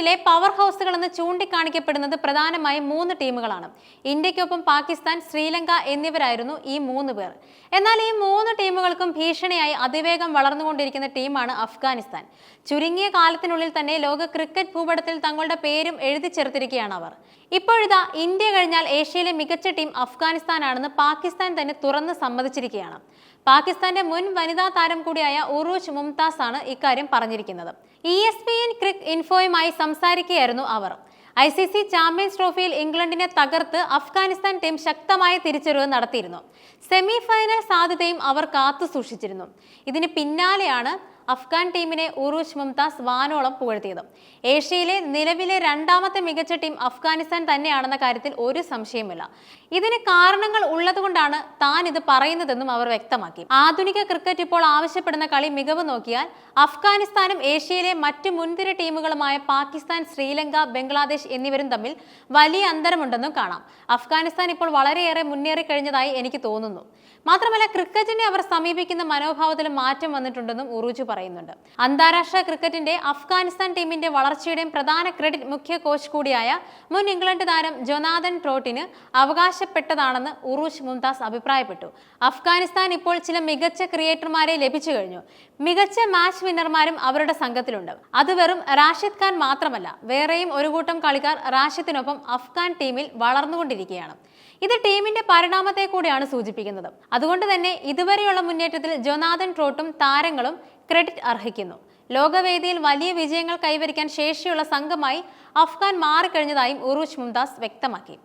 ക്രിക്കറ്റിലെ പവർ ഹൗസുകൾ എന്ന് ചൂണ്ടിക്കാണിക്കപ്പെടുന്നത് പ്രധാനമായും മൂന്ന് ടീമുകളാണ്. ഇന്ത്യക്കൊപ്പം പാകിസ്ഥാൻ ശ്രീലങ്ക എന്നിവരായിരുന്നു ഈ മൂന്ന് പേർ. എന്നാൽ ഈ മൂന്ന് ടീമുകൾക്കും ഭീഷണിയായി അതിവേഗം വളർന്നുകൊണ്ടിരിക്കുന്ന ടീമാണ് അഫ്ഗാനിസ്ഥാൻ. ചുരുങ്ങിയ കാലത്തിനുള്ളിൽ തന്നെ ലോക ക്രിക്കറ്റ് ഭൂപടത്തിൽ തങ്ങളുടെ പേരും എഴുതി ചേർത്തിരിക്കുകയാണ് അവർ. ഇപ്പോഴിതാ ഇന്ത്യ കഴിഞ്ഞാൽ ഏഷ്യയിലെ മികച്ച ടീം അഫ്ഗാനിസ്ഥാനാണെന്ന് പാകിസ്ഥാൻ തന്നെ തുറന്ന് സമ്മതിച്ചിരിക്കുകയാണ്. പാകിസ്ഥാന്റെ മുൻ വനിതാ താരം കൂടിയായ ഉറൂജ് മുംതാസ് ആണ് ഇക്കാര്യം പറഞ്ഞിരിക്കുന്നത്. ഇ എസ് പി എൻ ഇൻഫോയുമായി സംസാരിക്കുകയായിരുന്നു അവർ. ഐ സി സി ചാമ്പ്യൻസ് ട്രോഫിയിൽ ഇംഗ്ലണ്ടിനെ തകർത്ത് അഫ്ഗാനിസ്ഥാൻ ടീം ശക്തമായ തിരിച്ചറിവ് നടത്തിയിരുന്നു. സെമി ഫൈനൽ സാധ്യതയും അവർ കാത്തു സൂക്ഷിച്ചിരുന്നു. ഇതിന് പിന്നാലെയാണ് അഫ്ഗാൻ ടീമിനെ ഉറൂജ് മുംതാസ് വാനോളം പുകഴ്ത്തിയത്. ഏഷ്യയിലെ നിലവിലെ രണ്ടാമത്തെ മികച്ച ടീം അഫ്ഗാനിസ്ഥാൻ തന്നെയാണെന്ന കാര്യത്തിൽ ഒരു സംശയമില്ല ഇതിന് കാരണങ്ങൾ ഉള്ളതുകൊണ്ടാണ് താൻ ഇത് പറയുന്നതെന്നും അവർ വ്യക്തമാക്കി. ആധുനിക ക്രിക്കറ്റ് ഇപ്പോൾ ആവശ്യപ്പെടുന്ന കളി മികവ് നോക്കിയാൽ അഫ്ഗാനിസ്ഥാനും ഏഷ്യയിലെ മറ്റ് മുൻതിര ടീമുകളുമായ പാകിസ്ഥാൻ ശ്രീലങ്ക ബംഗ്ലാദേശ് എന്നിവരും തമ്മിൽ വലിയ അന്തരമുണ്ടെന്നും കാണാം. അഫ്ഗാനിസ്ഥാൻ ഇപ്പോൾ വളരെയേറെ മുന്നേറിക്കഴിഞ്ഞതായി എനിക്ക് തോന്നുന്നു. മാത്രമല്ല ക്രിക്കറ്റിനെ അവർ സമീപിക്കുന്ന മനോഭാവത്തിൽ മാറ്റം വന്നിട്ടുണ്ടെന്നും ഉറൂജ് പറയുന്നുണ്ട്. അന്താരാഷ്ട്ര ക്രിക്കറ്റിന്റെ അഫ്ഗാനിസ്ഥാൻ ടീമിന്റെ വളർച്ചയുടെയും പ്രധാന ക്രെഡിറ്റ് മുഖ്യ കോച്ച് കൂടിയായ മുൻ ഇംഗ്ലണ്ട് താരം ജൊനാഥൻ ട്രോട്ടിന് അവകാശപ്പെട്ടതാണെന്ന് ഉറൂജ് മുംതാസ് അഭിപ്രായപ്പെട്ടു. അഫ്ഗാനിസ്ഥാൻ ഇപ്പോൾ ചില മികച്ച ക്രിയേറ്റർമാരെ ലഭിച്ചു കഴിഞ്ഞു. മികച്ച മാച്ച് വിന്നർമാരും അവരുടെ സംഘത്തിലുണ്ട്. അത് വെറും റാഷിദ് ഖാൻ മാത്രമല്ല വേറെയും ഒരു കൂട്ടം കളിക്കാർ റാഷിദിനൊപ്പം അഫ്ഗാൻ ടീമിൽ വളർന്നുകൊണ്ടിരിക്കുകയാണ്. ഇത് ടീമിന്റെ പരിണാമത്തെ കൂടിയാണ് സൂചിപ്പിക്കുന്നത്. അതുകൊണ്ട് തന്നെ ഇതുവരെയുള്ള മുന്നേറ്റത്തിൽ ജൊനാഥൻ ട്രോട്ടും താരങ്ങളും ക്രെഡിറ്റ് അർഹിക്കുന്നു. ലോകവേദിയിൽ വലിയ വിജയങ്ങൾ കൈവരിക്കാൻ ശേഷിയുള്ള സംഘമായി അഫ്ഗാൻ മാറിക്കഴിഞ്ഞതായും ഉറൂജ് മുംതാസ് വ്യക്തമാക്കി.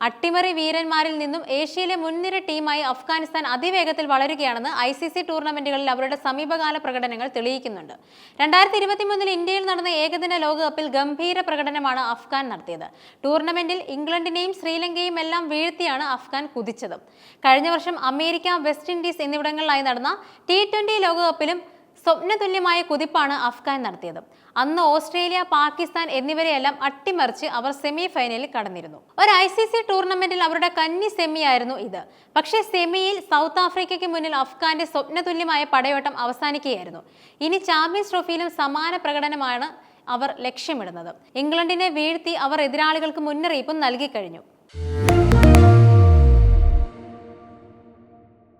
അട്ടിമറി വീരന്മാരിൽ നിന്നും ഏഷ്യയിലെ മുൻനിര ടീമായി അഫ്ഗാനിസ്ഥാൻ അതിവേഗത്തിൽ വളരുകയാണെന്ന് ഐ സി സി ടൂർണമെന്റുകളിൽ അവരുടെ സമീപകാല പ്രകടനങ്ങൾ തെളിയിക്കുന്നുണ്ട്. രണ്ടായിരത്തി ഇരുപത്തിമൂന്നിൽ ഇന്ത്യയിൽ നടന്ന ഏകദിന ലോകകപ്പിൽ ഗംഭീര പ്രകടനമാണ് അഫ്ഗാൻ നടത്തിയത്. ടൂർണമെന്റിൽ ഇംഗ്ലണ്ടിനെയും ശ്രീലങ്കയും എല്ലാം വീഴ്ത്തിയാണ് അഫ്ഗാൻ കുതിച്ചത്. കഴിഞ്ഞ വർഷം അമേരിക്ക വെസ്റ്റ് ഇൻഡീസ് എന്നിവിടങ്ങളിലായി നടന്ന ടി ട്വന്റി ലോകകപ്പിലും സ്വപ്നതുല്യമായ കുതിപ്പാണ് അഫ്ഗാൻ നടത്തിയത്. അന്ന് ഓസ്ട്രേലിയ പാകിസ്ഥാൻ എന്നിവരെയെല്ലാം അട്ടിമറിച്ച് അവർ സെമി ഫൈനലിൽ കടന്നിരുന്നു. ഒരു ഐ സി സി ടൂർണമെന്റിൽ അവരുടെ കന്നി സെമി ആയിരുന്നു ഇത്. പക്ഷേ സെമിയിൽ സൗത്ത് ആഫ്രിക്കയ്ക്ക് മുന്നിൽ അഫ്ഗാന്റെ സ്വപ്നതുല്യമായ പടയോട്ടം അവസാനിക്കുകയായിരുന്നു. ഇനി ചാമ്പ്യൻസ് ട്രോഫിയിലും സമാന പ്രകടനമാണ് അവർ ലക്ഷ്യമിടുന്നത്. ഇംഗ്ലണ്ടിനെ വീഴ്ത്തി അവർ എതിരാളികൾക്ക് മുന്നറിയിപ്പും നൽകി കഴിഞ്ഞു